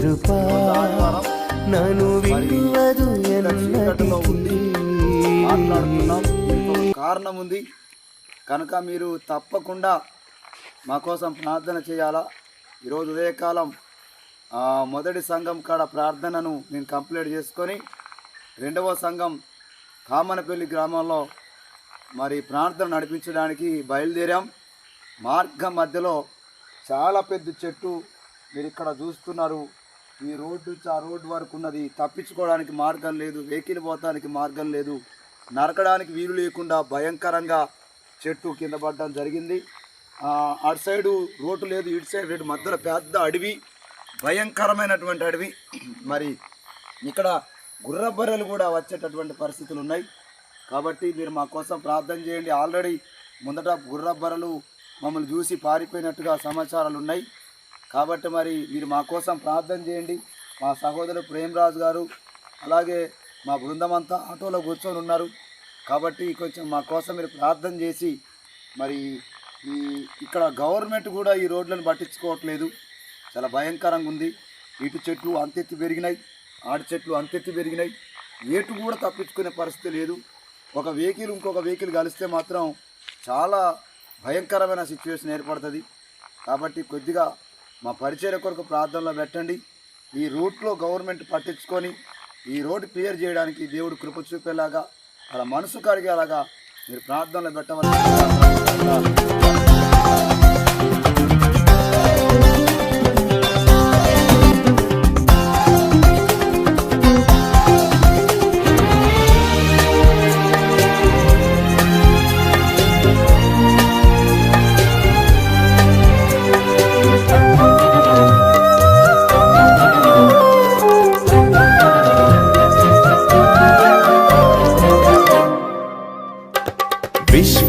కృపా నన్ను కారణం ఉంది కనుక మీరు తప్పకుండా మా కోసం ప్రార్థన చేయాలా? ఈరోజు ఉదయకాలం మొదటి సంఘం కాడ ప్రార్థనను నేను కంప్లీట్ చేసుకొని రెండవ సంఘం కామనపల్లి గ్రామంలో మరి ప్రార్థన నడిపించడానికి బయలుదేరాం. మార్గం మధ్యలో చాలా పెద్ద చెట్టు మీరు ఇక్కడ చూస్తున్నారు. ఈ రోడ్డు నుంచి ఆ రోడ్డు వరకు ఉన్నది. తప్పించుకోవడానికి మార్గం లేదు. వెహికల్ పోతానికి మార్గం లేదు. నరకడానికి వీలు లేకుండా భయంకరంగా చెట్టు కింద పడడం జరిగింది. అటు సైడు రోడ్డు లేదు. ఇటు సైడ్ రెండు మధ్యలో పెద్ద అడవి. భయంకరమైనటువంటి అడవి. మరి ఇక్కడ గుర్రబర్రెలు కూడా వచ్చేటటువంటి పరిస్థితులు ఉన్నాయి. కాబట్టి మీరు మా కోసం ప్రార్థన చేయండి. ఆల్రెడీ ముందట గుర్రబర్రెలు మమ్మల్ని చూసి పారిపోయినట్టుగా సమాచారాలు ఉన్నాయి. కాబట్టి మరి మీరు మా కోసం ప్రార్థన చేయండి. మా సహోదరు ప్రేమరాజు గారు అలాగే మా బృందం అంతా ఆటోలో కూర్చొని ఉన్నారు. కాబట్టి కొంచెం మా కోసం మీరు ప్రార్థన చేసి మరి ఈ ఇక్కడ గవర్నమెంట్ కూడా ఈ రోడ్లను పట్టించుకోవట్లేదు. చాలా భయంకరంగా ఉంది. ఇటు చెట్లు అంతెత్తి పెరిగినాయి. ఆడి చెట్లు అంతెత్తి పెరిగినాయి. ఏటు కూడా తప్పించుకునే పరిస్థితి లేదు. ఒక వెహికల్ ఇంకొక వెహికల్ కలిస్తే మాత్రం చాలా భయంకరమైన సిచ్యువేషన్ ఏర్పడుతుంది. కాబట్టి కొద్దిగా మా పరిచయ కొరకు ప్రార్థనలో పెట్టండి. ఈ రూట్లో గవర్నమెంట్ పట్టించుకొని ఈ రోడ్డు క్లియర్ చేయడానికి దేవుడు కృప చూపేలాగా అలా మనసు కరిగేలాగా మీరు ప్రార్థనలో పెట్టవలసి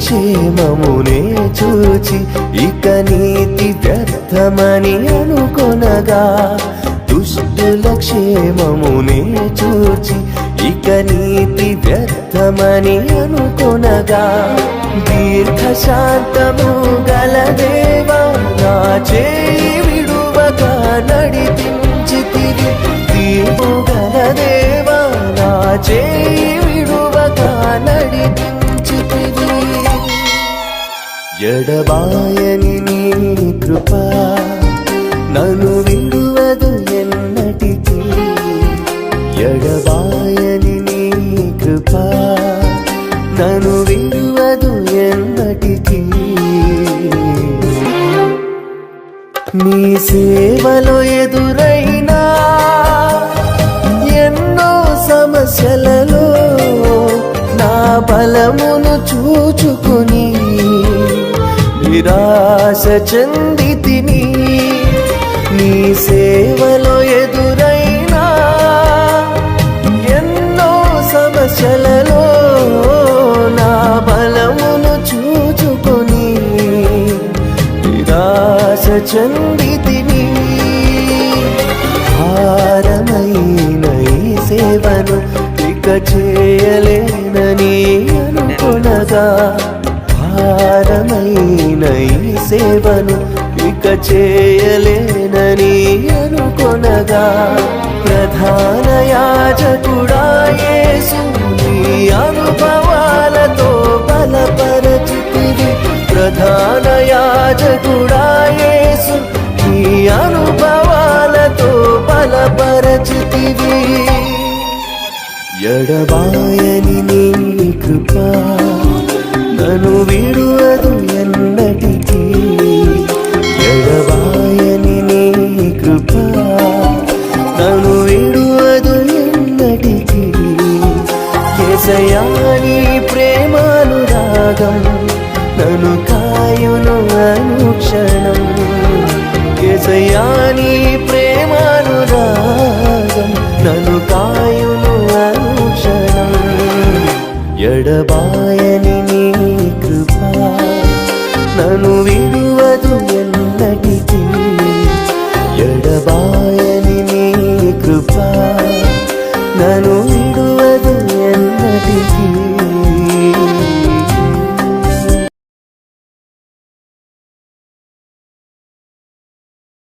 క్షేమమునే చూచి ఇక నీతి వ్యర్థమని అనుకొనగా దుష్టుల క్షేమమునే చూచి ఇక నీతి వ్యర్థమని అనుకొనగా దీర్ఘ శాంతము గల దేవా నా చేయి విడువక నడిపించితివి. తీర్పు గల దేవా నా చేయి విడువక నడిపించితివి ఎడబాయని నీ కృప నన్ను విడువదు ఎన్నటికి. ఎడబాయని నీ కృప నన్ను విడువదు ఎన్నటికి. నీ సేవలో ఎదురు చెంది తిని నీ సేవలో ఎదురైనా ఎన్నో సమస్యలలో నా బలమును చూచుకొని నిరాశ చెంది తిని భారమైన ఈ సేవను ఇక చేయలేనని అనుకునగా భారమైన ఈ సేవను ఇక చేయలేనని అనుకొనగా ప్రధాన యాజకుడా యేసు నీ అనుభవాలతో బలపరచితివి. యాజకుడా యేసు నీ అనుభవాలతో బలపరచితివి. ఎడబాయని నీ కృపా నన్ను విడువదు ఎన్నటికీ. ఎడబాయని నీ కృప నన్ను విడువదు ఎన్నటికీ. ఎసయాని ప్రేమాను రాగం నన్ను కాయును అనుక్షణం. ఎసయాని ప్రేమాను రాగం నన్ను కాయును అనుక్షణం. ఎడబాయని నీ 再努力。